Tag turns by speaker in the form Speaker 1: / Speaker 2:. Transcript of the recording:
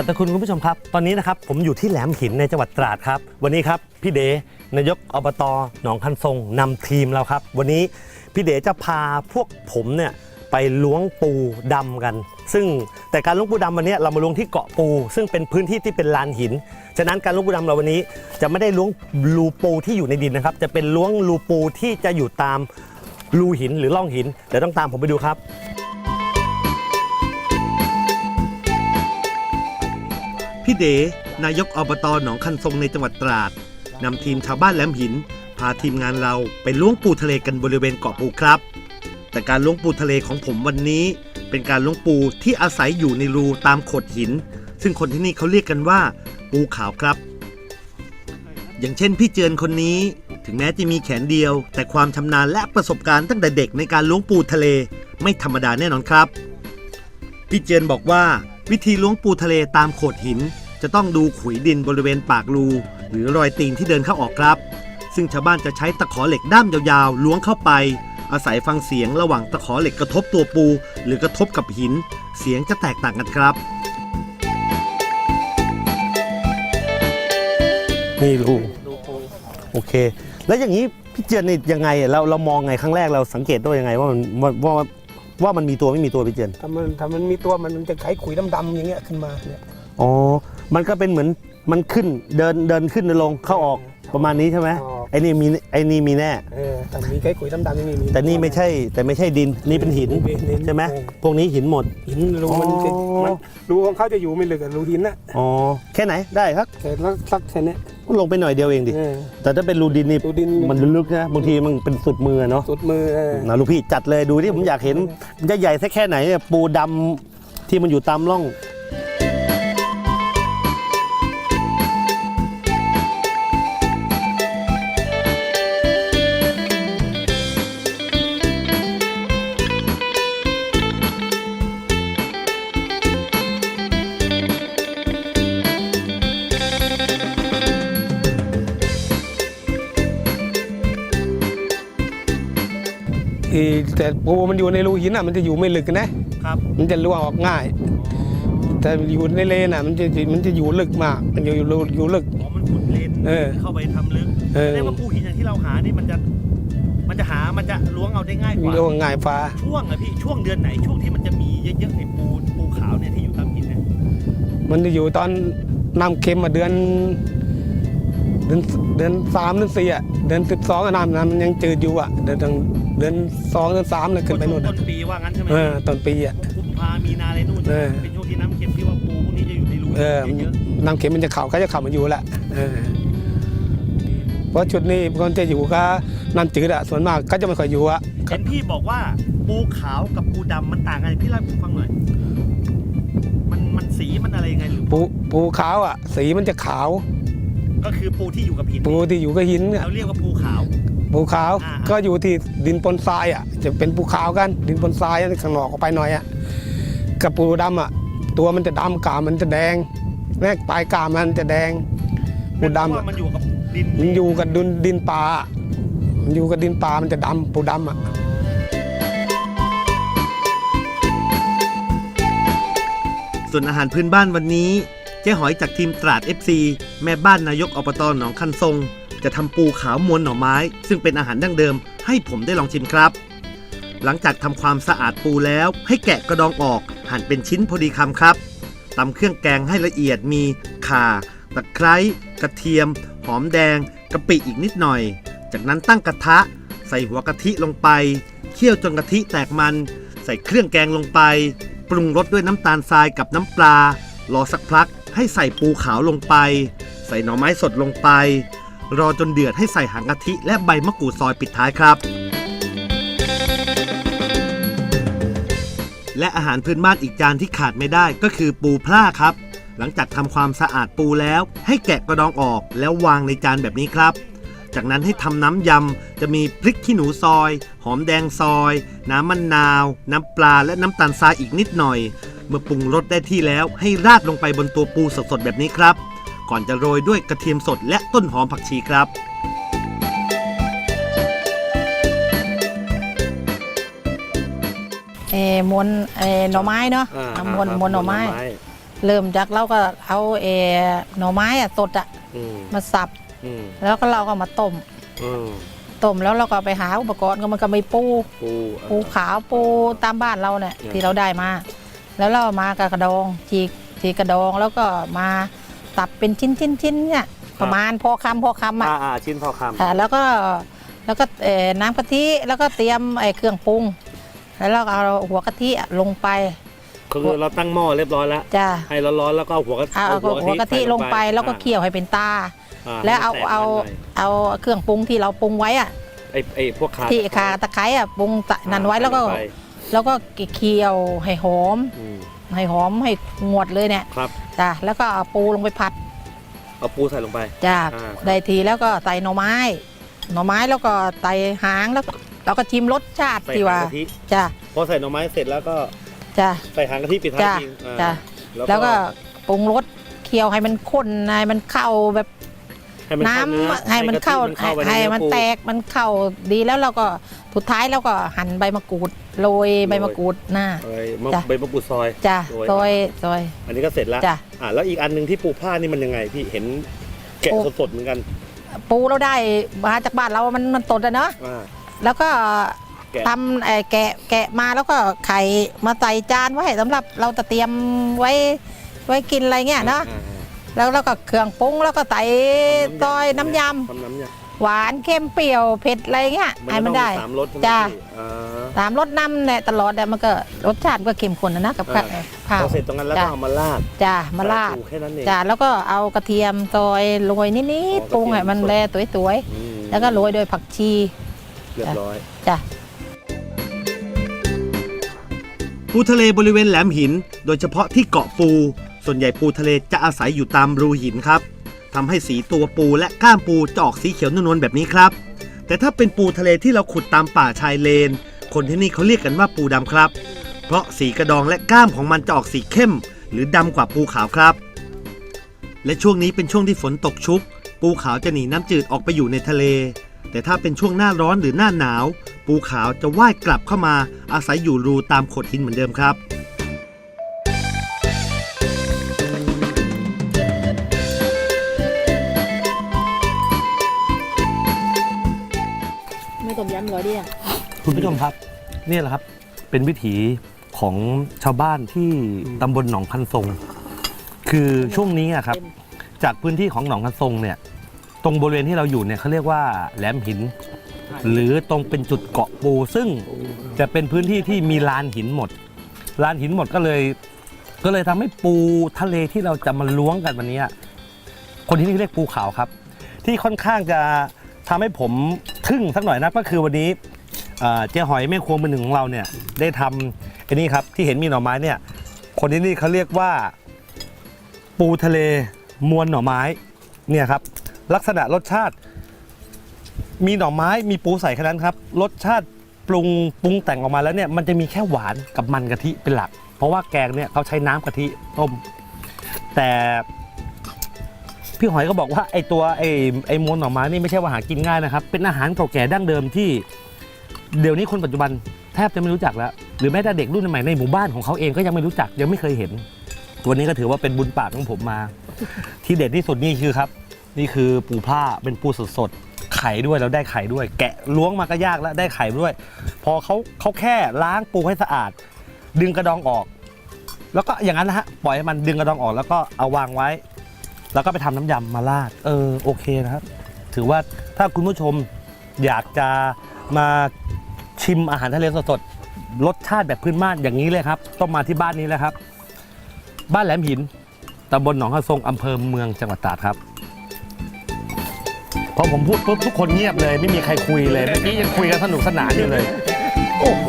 Speaker 1: สัตคุณคุณผู้ชมครับ ตอนนี้นะครับผมอยู่ที่แหลมหินในจังหวัดตราดครับ วันนี้ครับพี่เดนายกอบตหนองคันทรงนำทีมเราครับ วันนี้พี่เดจะพาพวกผมเนี่ยไปล้วงปูดำกัน ซึ่งแต่การล้วงปูดำวันนี้เรามาล้วงที่เกาะปู ซึ่งเป็นพื้นที่ที่เป็นลานหิน ฉะนั้นการล้วงปูดำเราวันนี้จะไม่ได้ล้วงรูปูที่อยู่ในดินนะครับ จะเป็นล้วงรูปูที่จะอยู่ตามรูหินหรือร่องหินเดี๋ยวต้องตามผมไปดูครับ พี่เดนายกอบตหนองคันทรงในจังหวัดตราดนำทีมชาวบ้านแหลมหิน พาทีมงานเราไปล้วงปูทะเลกันบริเวณเกาะปูครับ แต่การล้วงปูทะเลของผมวันนี้ เป็นการล้วงปูที่อาศัยอยู่ในรูตามโขดหิน ซึ่งคนที่นี่เขาเรียกกันว่าปูขาวครับ อย่างเช่นพี่เจือนคนนี้ ถึงแม้จะมีแขนเดียว แต่ความชำนาญและประสบการณ์ตั้งแต่เด็กในการล้วงปูทะเล ไม่ธรรมดาแน่นอนครับ พี่เจยนบอกว่าวิธีล้วงปูทะเลตามโขดหิน จะต้องดูขุยดินบริเวณปากรู หรือรอยตีนที่เดินเข้าออกครับ ซึ่งชาวบ้านจะใช้ตะขอเหล็กด้ามยาวๆล้วงเข้าไป อาศัยฟังเสียงระหว่างตะขอเหล็กกระทบตัวปู หรือกระทบกับหิน เสียงจะแตกต่างกันครับ นี่รูโอเค แล้วอย่างนี้พี่เจยนนี่ยังไงเราเรามองไงครั้งแรกเราสังเกตได้ยังไงว่ามันว่าว่าว่ามันมีตัวไม่มีตัวพี่เจยน
Speaker 2: ถ้ามันถ้ามันมีตัวมันมันจะไขขุยดำๆอย่างเงี้ยขึ้นมาเนี่ย
Speaker 1: อ๋อ มันก็เป็นเหมือนมันขึ้นเดินเดินขึ้นเดินลงเข้าออกประมาณนี้ใช่ไหมไอ้นี่มีไอ้นี่มีแน่
Speaker 2: เออแต่มีไขขุยดำๆอย่างนี้มี
Speaker 1: แต่นี่ไม่ใช่ แต่ไม่ใช่ดินนี่เป็นหิน
Speaker 2: เป็นหิน
Speaker 1: ใช่ไหม
Speaker 2: เออ
Speaker 1: พวกนี้หินหมด
Speaker 2: หินรูมันจะ
Speaker 1: อ๋อ
Speaker 2: มันรูของเขาจะอยู่ไม่ลึกอะรูหินน่ะ
Speaker 1: อ๋อแค่ไหนได้ครับ
Speaker 2: แต่สักสักแค่เนี้ย
Speaker 1: ลงไปหน่อยเดียวเองดิ
Speaker 2: เออ
Speaker 1: แต่ถ้าเป็นรูดินนี่
Speaker 2: รูดิน
Speaker 1: มันลึกนะบางทีมันเป็นสุดมือเนาะ
Speaker 2: สุดมือเออ
Speaker 1: นะลูกพี่จัดเลยดูที่ผมอยากเห็นมันจะใหญ่สักแค่ไหนเนี่ยปูดำที่มันอยู่ตามร่อง
Speaker 2: อีแต่ปูมันอยู่ในรูหินอะมันจะอยู่ไม่ลึกนะ ครับ มันจะล่วงออกง่าย แต่อยู่ในเลนอะมันจะมันจะอยู่ลึกมาก มันจะอยู่รูอยู่ลึก
Speaker 1: อ๋อ มันขุดเลน
Speaker 2: เออ
Speaker 1: เข้าไปทำลึก
Speaker 2: เออ
Speaker 1: แสดงว่าปูหินอย่างที่เราหานี่มันจะ มันจะหา มันจะล้วงเอาได้ง่ายกว่า
Speaker 2: ล่วงง่ายฟ้า
Speaker 1: ช่วงอะพี่ ช่วงเดือนไหน ช่วงที่มันจะมีเยอะๆไอ้ปูปูขาวเนี่ยที่อยู่ตามหินเนี่ย
Speaker 2: มันจะอยู่ตอนน้ำเค็มมาเดือน เดือนเดือนสามเดือนสี่อะเดือนสิบสองน้ำน้ำมันยังจืดอยู่อะเดือน เดือนสองเดือนสามเลยขึ้นไป
Speaker 1: ช่
Speaker 2: นู่
Speaker 1: วง
Speaker 2: น
Speaker 1: ต้
Speaker 2: อะ
Speaker 1: นปีว่างั้นใช่ไหม
Speaker 2: เออต้นปีอะ
Speaker 1: กุมภามีนาอะไรนู่น
Speaker 2: เออ
Speaker 1: เป็นช่วงที่น้ำเค็มที่ว่าปูพวกนี้จะอยู่ในรู
Speaker 2: เออ
Speaker 1: เยอะ
Speaker 2: น้ำเค็มมันจะเข่าก็จะเข่ามันอยู่แหละเออเพราะชุดนี้คนจะอยู่ก็น้ำจืดอะส่วนมากก็จะไม่ค่อยอยู่อะ
Speaker 1: ๆเห็นพี่บอกว่าปูขาวกับปูดำมันต่างกันพี่เล่าให้ผมฟังหน่อยมันมันสีมันอะไรยังไงหรือ
Speaker 2: ปูปูขาวอะสีมันจะขาว
Speaker 1: ก็คือปูที่อยู่กับหิน
Speaker 2: ปูที่อยู่กับหินเนี่ย
Speaker 1: เราเรียกว่าปูขาว
Speaker 2: ปูขาว
Speaker 1: อ่า
Speaker 2: ก็อยู่ที่ดินปนทรายอะ จะเป็นปูขาวกัน ดินปนทรายข้างนอกออกไปหน่อยอะกับปูดำอะ ตัวมันจะดำกามันจะแดงแรกปลายกามันจะแดงปูดำ
Speaker 1: เพราะ
Speaker 2: อะ
Speaker 1: ว่ามันอยู่กับดิน
Speaker 2: มันอยู่กับดินดินป่ามันอยู่กับดินป่ามันจะดำปูดำอะ
Speaker 1: ส่วนอาหารพื้นบ้านวันนี้ เจ๊หอยจากทีมตราด FC แม่บ้านนายกอบตหนองคันทรง จะทำปูขาวมวนหน่อไม้ ซึ่งเป็นอาหารดั้งเดิม ให้ผมได้ลองชิมครับ หลังจากทำความสะอาดปูแล้ว ให้แกะกระดองออกหั่นเป็นชิ้นพอดีคำครับตำเครื่องแกงให้ละเอียดมีข่าตะไคร้กระเทียม หอมแดงกะปิอีกนิดหน่อย จากนั้นตั้งกระทะ ใส่หัวกะทิลงไปเคี่ยวจนกะทิแตกมัน ใส่เครื่องแกงลงไป ปรุงรสด้วยน้ำตาลทรายกับน้ำปลารอสักพักให้ใส่ปูขาวลงไป ใส่หน่อไม้สดลงไป รอจนเดือดให้ใส่หางกะทิและใบมะกรูดซอยปิดท้ายครับ และอาหารพื้นบ้านอีกจานที่ขาดไม่ได้ก็คือปูพร่าครับ หลังจากทำความสะอาดปูแล้ว ให้แกะกระดองออกแล้ววางในจานแบบนี้ครับ จากนั้นให้ทำน้ำยำจะมีพริกขี้หนูซอย หอมแดงซอย น้ำมะนนาว น้ำปลาและน้ำตาลทรายอีกนิดหน่อย เมื่อปรุงรสได้ที่แล้วให้ราดลงไปบนตัวปูสดๆแบบนี้ครับ ก่อนจะโรยด้วยกระเทียมสดและต้นหอมผักชีครับ
Speaker 3: เออมวนเออหน่อไม้เนาะ
Speaker 1: อ่า
Speaker 3: อะมวนมวนหน่อไม้ เริ่มจากเราก็เอาเออหน่อไม้อะสดอะ
Speaker 4: อืม
Speaker 3: มาสับ
Speaker 4: อืม
Speaker 3: แล้วก็เราก็มาต้ม
Speaker 4: อืม
Speaker 3: ต้มแล้วเราก็ไปหาอุปกรณ์ก็มันก็มีปู
Speaker 4: ปู
Speaker 3: ปูขาวปูตามบ้านเราเนี่ย
Speaker 4: อืม
Speaker 3: ที่เราได้มา แล้วเรามากับกระดองฉีกฉีกกระดองแล้วก็มา ตับเป็นชิ้นชิ้นชิ้นเนี่ยประมาณพอคำพอคำอะ
Speaker 4: อ่าอ่าชิ้นพอคำ
Speaker 3: อ่าแล้วก็แล้วก็เอ่อน้ำกะทิแล้วก็เตรียมไอ้เครื่องปรุง แล้วเราก็เอาหัวกะทิอะลงไป
Speaker 4: คือเราตั้งหม้อเรียบร้อยแล้ว
Speaker 3: จ้า
Speaker 4: ให้ร้อนๆแล้วก็เอาหัวกะทิ
Speaker 3: เอาเอาหัวกะทิลงไปแล้วก็เคี่ยวให้เป็นตา แล้วเอาเอาเอาเครื่องปรุงที่เราปรุงไว้อะ
Speaker 4: ไอ้ไอ้พวกขา
Speaker 3: ที่ขาตะไคร้อะปรุงตะนั้นไว้แล้วก็ แล้วก็เคี่ยวให้หอม
Speaker 4: อืม
Speaker 3: ให้หอมให้งวดเลยเนี่ย
Speaker 4: ครับ
Speaker 3: จ้ะแล้วก็เอาปูลงไปผัด
Speaker 4: เอาปูใส่ลงไป
Speaker 3: จ้ะ
Speaker 4: อ่า
Speaker 3: ได้ทีแล้วก็ใส่หน่อไม้ หน่อไม้แล้วก็ใส่หางแล้วก็เราก็ชิมรสชาติ
Speaker 4: ใส่
Speaker 3: ที่
Speaker 4: หา
Speaker 3: ว่าง
Speaker 4: กะทิ
Speaker 3: จ้ะ
Speaker 4: พอใส่หน่อไม้เสร็จแล้วก็
Speaker 3: จ้ะ
Speaker 4: ใส่หางกะทิปิดท้าย
Speaker 3: จ้ะ
Speaker 4: จริงอ่า
Speaker 3: จ้ะ แล้วก็ปรุงรสเคี่ยวให้มันข้นให้มันเข้าแบบ
Speaker 4: ให้มัน
Speaker 3: น้ำ
Speaker 4: เข้าเนื้อ
Speaker 3: ให้มันเข้า
Speaker 4: ให้กะทิมันเข้าไปใน
Speaker 3: ให้
Speaker 4: เนื้อ
Speaker 3: มัน
Speaker 4: ปู
Speaker 3: แตกมันเข้าดีแล้วเราก็สุดท้ายเราก็หั่นใบมะกรูดโรยใบมะกรูดหน้า
Speaker 4: เอ้ยมะ
Speaker 3: จ้ะ
Speaker 4: ใบมะกรูดซอย
Speaker 3: จ้ะ
Speaker 4: โรย
Speaker 3: ซอยซอย
Speaker 4: อันนี้ก็เสร็จแล้ว
Speaker 3: จ้ะ
Speaker 4: อ่าแล้วอีกอันหนึ่งที่ปูผ้านี่มันยังไงพี่เห็นแกะ
Speaker 3: ปู
Speaker 4: สดๆเหมือนกัน
Speaker 3: ปูเราได้มาจากบ้านเรา มันมันสดอะเนาะ
Speaker 4: อ่า
Speaker 3: แล้วก็
Speaker 4: แกะ
Speaker 3: ทำเอ่อแกะแกะมาแล้วก็ไข่มาใส่จานไว้สำหรับเราจะเตรียมไว้ไว้กินอะไรเงี้ยเนาะ
Speaker 4: อ่าอ่า
Speaker 3: แล้วเราก็เครื่องปรุงแล้วก็ใส่ซอยน้ำย
Speaker 4: ทำน้ำยำ
Speaker 3: หวานเค็มเปรี้ยวเผ็ดอะไรเงี้ยำให้มันได้
Speaker 4: ก็ต้องสามรสใช่ไหม
Speaker 3: จ้ะ
Speaker 4: พี่อ่า
Speaker 3: ตามรสน้ำเนี่ยตลอดเนี่ยมันก็รสชาติก็เข้มข้นนะนะกับข้าว
Speaker 4: อ่า
Speaker 3: ข้าว
Speaker 4: พอเสร็จตรงนั้นแล้วก็
Speaker 3: จ้ะ
Speaker 4: เอามาราด
Speaker 3: จ้ามาราด
Speaker 4: ใส่ปูแค่นั้นเอง
Speaker 3: จ้าแล้วก็เอากระเทียมซอยโรยนิด
Speaker 4: อ๋อ
Speaker 3: ๆปรุงให้มัน
Speaker 4: กระเที
Speaker 3: แล
Speaker 4: ยมสด
Speaker 3: สวย
Speaker 4: อืม
Speaker 3: ๆแล้วก็โรยโดวยผักชี
Speaker 4: เรียบร้อย
Speaker 3: จ้ะ
Speaker 4: ปูทะเลบริเวณแหลมหิน โดยเฉพาะที่เกาะปู ส่วนใหญ่ปูทะเลจะอาศัยอยู่ตามรูหินครับทำให้สีตัวปูและก้ามปูจะออกสีเขียวนวลๆแบบนี้ครับ แต่ถ้าเป็นปูทะเลที่เราขุดตามป่าชายเลน คนที่นี่เขาเรียกกันว่าปูดำครับ เพราะสีกระดองและก้ามของมันจะออกสีเข้ม หรือดำกว่าปูขาวครับ และช่วงนี้เป็นช่วงที่ฝนตกชุก ปูขาวจะหนีน้ำจืดออกไปอยู่ในทะเล แต่ถ้าเป็นช่วงหน้าร้อนหรือหน้าหนาว ปูขาวจะว่ายกลับเข้ามาอาศัยอยู่รูตามโขดหินเหมือนเดิมครับ
Speaker 3: ไม่ต้มยำเหรอเดีย
Speaker 1: คุณผู้ชมครับนี่แหละครับ เป็นวิถีของชาวบ้านที่ตำบลหนองคันทรง คือช่วงนี้อะครับ จากพื้นที่ของหนองคันทรงเนี่ย ตรงบริเวณที่เราอยู่เนี่ยเขาเรียกว่าแหลมหิน หรือตรงเป็นจุดเกาะปู ซึ่งจะเป็นพื้นที่ที่มีลานหินหมดลานหินหมดก็เลย ก็เลยทำให้ปูทะเลที่เราจะมาล้วงกันวันนี้อะคนที่นี่เรียกปูขาวครับ ที่ค่อนข้างจะ ทำให้ผมทึ่งสักหน่อยนะก็คือวันนี้เอ่อเจ๊หอยแม่ครัวมือหนึ่งของเราเนี่ยได้ทำไอ้นี่ครับที่เห็นมีหน่อไม้เนี่ย คนที่นี่เขาเรียกว่า ปูทะเลมวนหน่อไม้เนี่ยครับ ลักษณะรสชาติ มีหน่อไม้มีปูใส่แค่นั้นครับ รสชาติปรุงปรุงแต่งออกมาแล้วเนี่ยมันจะมีแค่หวานกับมันกะทิเป็นหลัก เพราะว่าแกงเนี่ยเขาใช้น้ำกะทิต้ม แต่ พี่หอยก็บอกว่าไอตัวไอไอมวนหน่อไม้นี่ไม่ใช่ว่าหากินง่ายนะครับ เป็นอาหารเก่าแก่ดั้งเดิมที่ เดี๋ยวนี้คนปัจจุบันแทบจะไม่รู้จักแล้ว หรือแม้แต่เด็กรุ่นใหม่ในหมู่บ้านของเขาเองก็ยังไม่รู้จักยังไม่เคยเห็นวันนี้ก็ถือว่าเป็นบุญปากของผมมา ที่เด็ดที่สุดนี่คือครับ นี่คือปูผ้าเป็นปูสดๆไข่ด้วยแล้วได้ไข่ด้วย แกะล้วงมาก็ยากแล้วได้ไข่ด้วย พอเขาเขาแค่ล้างปูให้สะอาด ดึงกระดองออก แล้วก็อย่างนั้นนะฮะปล่อยให้มันดึงกระดองออกแล้วก็เอาวางไว้ แล้วก็ไปทำน้ำยำมาราด เออโอเคนะครับ ถือว่าถ้าคุณผู้ชมอยากจะมาชิมอาหารทะเลสดๆรสชาติแบบพื้นบ้านอย่างนี้เลยครับ ต้องมาที่บ้านนี้เลยครับ บ้านแหลมหินตำบลหนองฮะทรงอำเภอเมืองจังหวัดตราดครับพอผมพูดปุ๊บทุกคนเงียบเลย ไม่มีใครคุยเลยเมื่อกี้ยังคุยกันสนุกสนานอยู่เลย โอ้โห